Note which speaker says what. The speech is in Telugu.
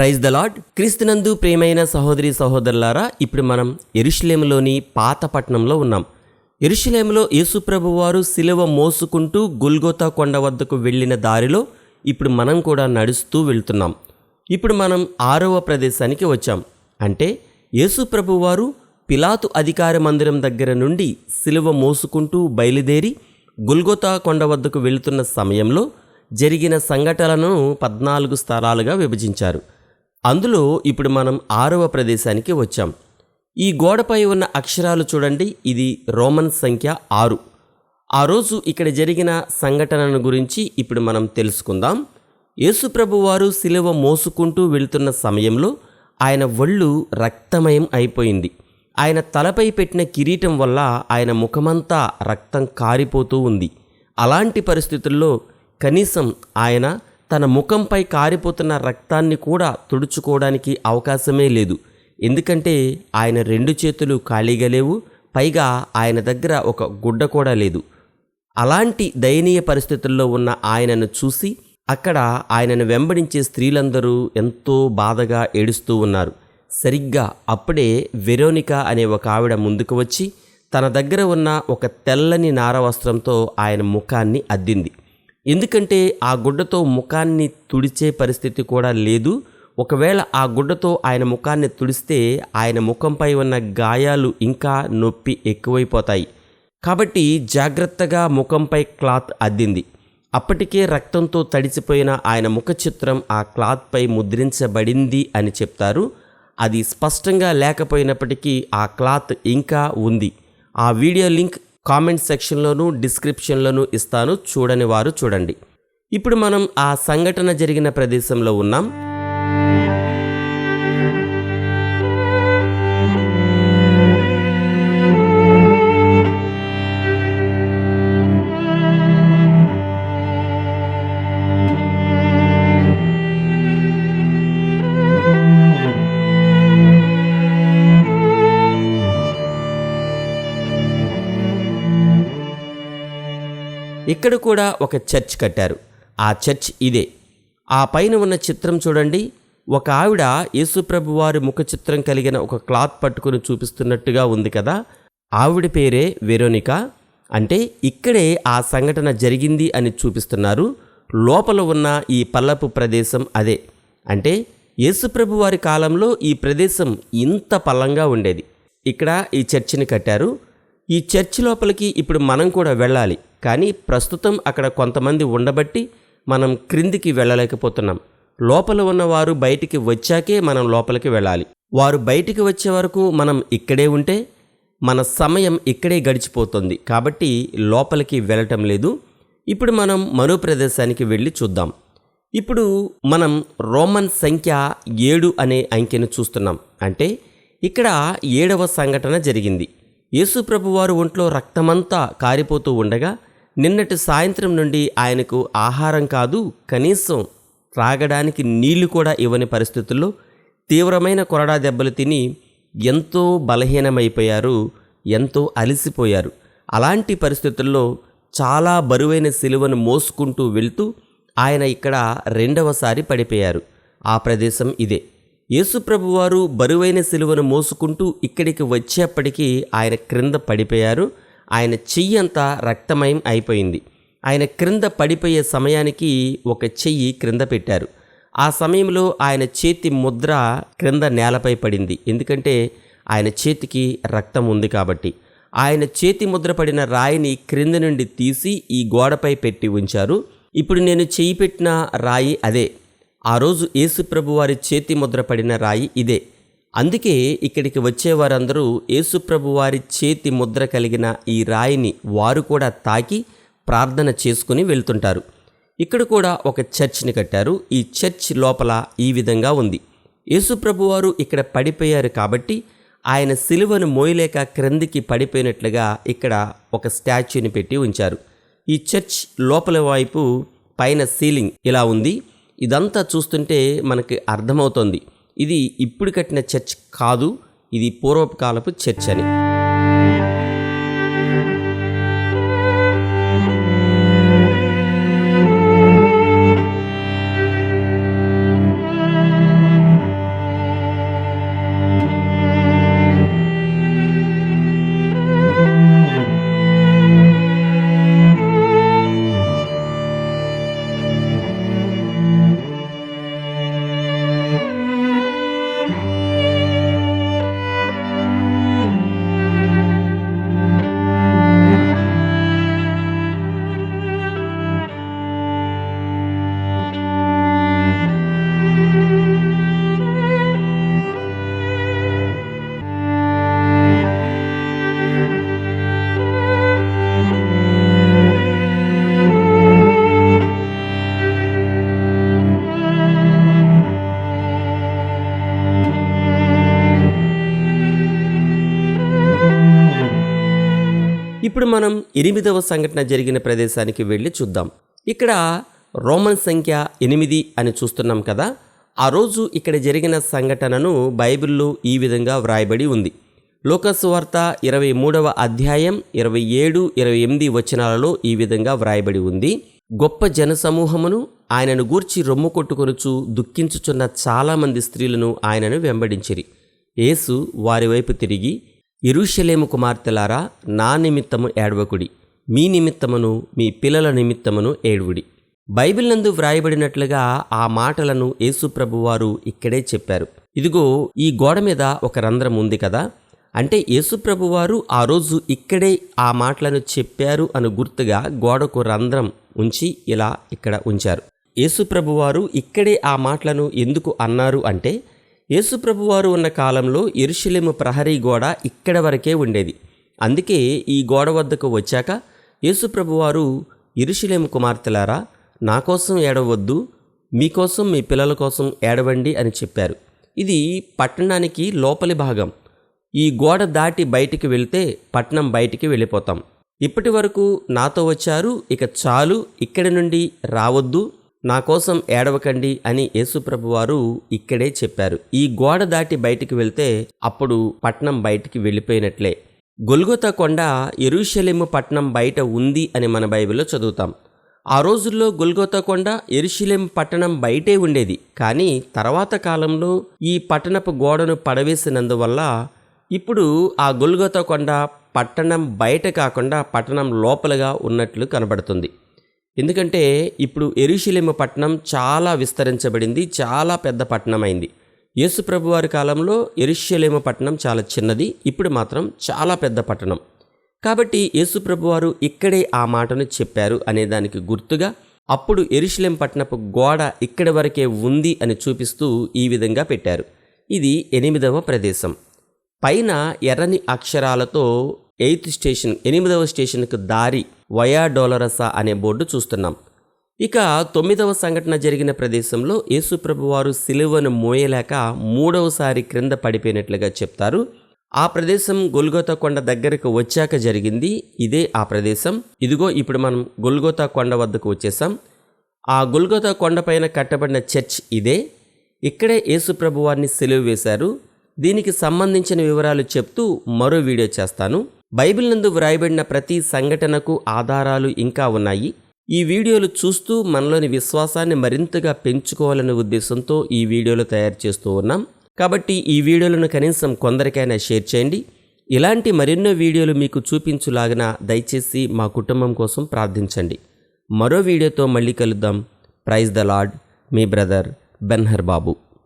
Speaker 1: ప్రైజ్ ద లాడ్ క్రీస్తునందు ప్రేమైన సహోదరి సహోదరులారా ఇప్పుడు మనం ఎరుషులేములోని పాత పట్టణంలో ఉన్నాం. ఎరుషులేములో యేసుప్రభు వారు శిలువ మోసుకుంటూ గుల్గోతా కొండ వద్దకు వెళ్ళిన దారిలో ఇప్పుడు మనం కూడా నడుస్తూ వెళ్తున్నాం. ఇప్పుడు మనం ఆరవ ప్రదేశానికి వచ్చాం. అంటే యేసుప్రభు వారు పిలాతు అధికార మందిరం దగ్గర నుండి శిలువ మోసుకుంటూ బయలుదేరి గుల్గోతా కొండ వద్దకు వెళుతున్న సమయంలో జరిగిన సంఘటనలను పద్నాలుగు స్థలాలుగా విభజించారు. అందులో ఇప్పుడు మనం ఆరవ ప్రదేశానికి వచ్చాం. ఈ గోడపై ఉన్న అక్షరాలు చూడండి. ఇది రోమన్ సంఖ్య ఆరు. ఆ రోజు ఇక్కడ జరిగిన సంఘటనను గురించి ఇప్పుడు మనం తెలుసుకుందాం. యేసుప్రభు వారు సిలువ మోసుకుంటూ వెళ్తున్న సమయంలో ఆయన ఒళ్ళు రక్తమయం అయిపోయింది. ఆయన తలపై పెట్టిన కిరీటం వల్ల ఆయన ముఖమంతా రక్తం కారిపోతూ ఉంది. అలాంటి పరిస్థితుల్లో కనీసం ఆయన తన ముఖంపై కారిపోతున్న రక్తాన్ని కూడా తుడుచుకోవడానికి అవకాశమే లేదు. ఎందుకంటే ఆయన రెండు చేతులు ఖాళీగా లేవు పైగా ఆయన దగ్గర ఒక గుడ్డ కూడా లేదు. అలాంటి దయనీయ పరిస్థితుల్లో ఉన్న ఆయనను చూసి అక్కడ ఆయనను వెంబడించే స్త్రీలందరూ ఎంతో బాధగా ఏడుస్తూ ఉన్నారు. సరిగ్గా అప్పుడే వెరోనిక అనే ఒక ఆవిడ ముందుకు వచ్చి తన దగ్గర ఉన్న ఒక తెల్లని నార వస్త్రంతో ఆయన ముఖాన్ని అద్దింది. ఎందుకంటే ఆ గుడ్డతో ముఖాన్ని తుడిచే పరిస్థితి కూడా లేదు. ఒకవేళ ఆ గుడ్డతో ఆయన ముఖాన్ని తుడిస్తే ఆయన ముఖంపై ఉన్న గాయాలు ఇంకా నొప్పి ఎక్కువైపోతాయి. కాబట్టి జాగ్రత్తగా ముఖంపై క్లాత్ అద్దింది. అప్పటికే రక్తంతో తడిచిపోయిన ఆయన ముఖ చిత్రం ఆ క్లాత్పై ముద్రించబడింది అని చెప్తారు. అది స్పష్టంగా లేకపోయినప్పటికీ ఆ క్లాత్ ఇంకా ఉంది. ఆ వీడియో లింక్ కామెంట్ సెక్షన్లోనూ డిస్క్రిప్షన్లోనూ ఇస్తాను. చూడని వారు చూడండి. ఇప్పుడు మనం ఆ సంఘటన జరిగిన ప్రదేశంలో ఉన్నాం. ఇక్కడ కూడా ఒక చర్చ్ కట్టారు. ఆ చర్చ్ ఇదే. ఆ పైన ఉన్న చిత్రం చూడండి. ఒక ఆవిడ యేసుప్రభు వారి ముఖ చిత్రం కలిగిన ఒక క్లాత్ పట్టుకుని చూపిస్తున్నట్టుగా ఉంది కదా. ఆవిడ పేరే వెరోనిక. అంటే ఇక్కడే ఆ సంఘటన జరిగింది అని చూపిస్తున్నారు. లోపల ఉన్న ఈ పల్లపు ప్రదేశం అదే. అంటే యేసుప్రభు వారి కాలంలో ఈ ప్రదేశం ఇంత పల్లంగా ఉండేది. ఇక్కడ ఈ చర్చిని కట్టారు. ఈ చర్చి లోపలికి ఇప్పుడు మనం కూడా వెళ్ళాలి. కానీ ప్రస్తుతం అక్కడ కొంతమంది ఉండబట్టి మనం క్రిందికి వెళ్ళలేకపోతున్నాం. లోపల ఉన్నవారు బయటికి వచ్చాకే మనం లోపలికి వెళ్ళాలి. వారు బయటికి వచ్చే వరకు మనం ఇక్కడే ఉంటే మన సమయం ఇక్కడే గడిచిపోతుంది. కాబట్టి లోపలికి వెళ్ళటం లేదు. ఇప్పుడు మనం మరో ప్రదేశానికి వెళ్ళి చూద్దాం. ఇప్పుడు మనం రోమన్ సంఖ్య ఏడు అనే అంకెను చూస్తున్నాం. అంటే ఇక్కడ ఏడవ సంఘటన జరిగింది. యేసుప్రభు వారు ఒంట్లో రక్తమంతా కారిపోతూ ఉండగా నిన్నటి సాయంత్రం నుండి ఆయనకు ఆహారం కాదు కనీసం త్రాగడానికి నీళ్ళు కూడా ఇవ్వని పరిస్థితుల్లో తీవ్రమైన కొరడా దెబ్బలు తిని ఎంతో బలహీనమైపోయారు ఎంతో అలసిపోయారు. అలాంటి పరిస్థితుల్లో చాలా బరువైన సిలువను మోసుకుంటూ వెళ్తూ ఆయన ఇక్కడ రెండవసారి పడిపోయారు. ఆ ప్రదేశం ఇదే. యేసుప్రభువారు బరువైన సిలువను మోసుకుంటూ ఇక్కడికి వచ్చేప్పటికీ ఆయన క్రింద పడిపోయారు. ఆయన చెయ్యి అంతా రక్తమయం అయిపోయింది. ఆయన క్రింద పడిపోయే సమయానికి ఒక చెయ్యి క్రింద పెట్టారు. ఆ సమయంలో ఆయన చేతి ముద్ర క్రింద నేలపై పడింది. ఎందుకంటే ఆయన చేతికి రక్తం ఉంది కాబట్టి. ఆయన చేతి ముద్ర పడిన రాయిని క్రింద నుండి తీసి ఈ గోడపై పెట్టి ఉంచారు. ఇప్పుడు నేను చేయి పెట్టిన రాయి అదే. ఆ రోజు యేసుప్రభు వారి చేతి ముద్ర పడిన రాయి ఇదే. అందుకే ఇక్కడికి వచ్చేవారందరూ యేసుప్రభు వారి చేతి ముద్ర కలిగిన ఈ రాయిని వారు కూడా తాకి ప్రార్థన చేసుకుని వెళ్తుంటారు. ఇక్కడ కూడా ఒక చర్చ్ని కట్టారు. ఈ చర్చ్ లోపల ఈ విధంగా ఉంది. యేసుప్రభు వారు ఇక్కడ పడిపోయారు కాబట్టి ఆయన సిలువను మోయలేక క్రిందికి పడిపోయినట్లుగా ఇక్కడ ఒక స్టాచ్యూని పెట్టి ఉంచారు. ఈ చర్చ్ లోపల వైపు పైన సీలింగ్ ఇలా ఉంది. ఇదంతా చూస్తుంటే మనకి అర్థమవుతోంది. ఇది ఇప్పుడు కట్టిన చర్చ్ కాదు ఇది పూర్వపు కాలపు చర్చ్ అని. మనం ఎనిమిదవ సంఘటన జరిగిన ప్రదేశానికి వెళ్ళి చూద్దాం. ఇక్కడ రోమన్ సంఖ్య ఎనిమిది అని చూస్తున్నాం కదా. ఆ రోజు ఇక్కడ జరిగిన సంఘటనను బైబిల్లో ఈ విధంగా వ్రాయబడి ఉంది. లోకస్ వార్త ఇరవై మూడవ అధ్యాయం ఇరవై ఏడు ఇరవై ఎనిమిది వచనాలలో ఈ విధంగా వ్రాయబడి ఉంది. గొప్ప జనసమూహమును ఆయనను గూర్చి రొమ్ము కొట్టుకొనుచు దుఃఖించుచున్న చాలామంది స్త్రీలను ఆయనను వెంబడించిరి. యేసు వారి వైపు తిరిగి ఇరుషలేము కుమార్తెలారా నా నిమిత్తము ఏడవకుడి. మీ నిమిత్తమును మీ పిల్లల నిమిత్తమును ఏడువుడి. బైబిల్ నందు వ్రాయబడినట్లుగా ఆ మాటలను యేసుప్రభువారు ఇక్కడే చెప్పారు. ఇదిగో ఈ గోడ మీద ఒక రంధ్రం ఉంది కదా? అంటే యేసుప్రభువారు ఆ రోజు ఇక్కడే ఆ మాటలను చెప్పారు అని గుర్తుగా గోడకు రంధ్రం ఉంచి ఇలా ఇక్కడ ఉంచారు. యేసుప్రభువారు ఇక్కడే ఆ మాటలను ఎందుకు అన్నారు అంటే యేసుప్రభువారు ఉన్న కాలంలో ఎరుషలేము ప్రహరీ గోడ ఇక్కడ వరకే ఉండేది. అందుకే ఈ గోడ వద్దకు వచ్చాక యేసుప్రభువారు ఇరుషులేము కుమార్తెలారా నా కోసం ఏడవద్దు మీకోసం మీ పిల్లల కోసం ఏడవండి అని చెప్పారు. ఇది పట్టణానికి లోపలి భాగం. ఈ గోడ దాటి బయటికి వెళ్తే పట్టణం బయటికి వెళ్ళిపోతాం. ఇప్పటి వరకు నాతో వచ్చారు ఇక చాలు ఇక్కడి నుండి రావద్దు నా కోసం ఏడవకండి అని యేసుప్రభువారు ఇక్కడే చెప్పారు. ఈ గోడ దాటి బయటికి వెళ్తే అప్పుడు పట్నం బయటికి వెళ్ళిపోయినట్లే. గొల్గొత కొండ ఎరుషలేము పట్నం బయట ఉంది అని మన బైబిల్లో చదువుతాం. ఆ రోజుల్లో గొల్గొత కొండ ఎరుషలేం పట్టణం బయటే ఉండేది. కానీ తర్వాత కాలంలో ఈ పట్టణపు గోడను పడవేసినందువల్ల ఇప్పుడు ఆ గొల్గొత కొండ పట్టణం బయట కాకుండా పట్టణం లోపలగా ఉన్నట్లు కనబడుతుంది. ఎందుకంటే ఇప్పుడు ఎరుషిలేమ పట్టణం చాలా విస్తరించబడింది చాలా పెద్ద పట్టణం అయింది కాలంలో ఎరుషలేమ పట్టణం చాలా చిన్నది ఇప్పుడు మాత్రం చాలా పెద్ద పట్టణం. కాబట్టి యేసుప్రభువారు ఇక్కడే ఆ మాటను చెప్పారు అనే దానికి గుర్తుగా అప్పుడు ఎరుషలేం పట్టణపు గోడ ఇక్కడి వరకే ఉంది అని చూపిస్తూ ఈ విధంగా పెట్టారు. ఇది ఎనిమిదవ ప్రదేశం. పైన ఎర్రని అక్షరాలతో ఎయిత్ స్టేషన్ ఎనిమిదవ స్టేషన్కు దారి వయా డోలరసా అనే బోర్డు చూస్తున్నాం. ఇక తొమ్మిదవ సంఘటన జరిగిన ప్రదేశంలో యేసుప్రభువారు సిలువను మోయలేక మూడవసారి క్రింద పడిపోయినట్లుగా చెప్తారు. ఆ ప్రదేశం గొల్గోతా కొండ దగ్గరకు వచ్చాక జరిగింది. ఇదే ఆ ప్రదేశం. ఇదిగో ఇప్పుడు మనం గొల్గోతా కొండ వద్దకు వచ్చేసాం ఆ గొల్గోతా కొండపైన కట్టబడిన చర్చ్ ఇదే. ఇక్కడే యేసుప్రభు వారిని సెలవు వేశారు. దీనికి సంబంధించిన వివరాలు చెప్తూ మరో వీడియో చేస్తాను. బైబిల్ నందు వ్రాయబడిన ప్రతి సంఘటనకు ఆధారాలు ఇంకా ఉన్నాయి. ఈ వీడియోలు చూస్తూ మనలోని విశ్వాసాన్ని మరింతగా పెంచుకోవాలనే ఉద్దేశంతో ఈ వీడియోలు తయారు చేస్తూ ఉన్నాం. కాబట్టి ఈ వీడియోలను కనీసం కొందరికైనా షేర్ చేయండి. ఇలాంటి మరెన్నో వీడియోలు మీకు చూపించులాగిన దయచేసి మా కుటుంబం కోసం ప్రార్థించండి. మరో వీడియోతో మళ్ళీ కలుద్దాం. Praise the Lord. Me brother Benhur Babu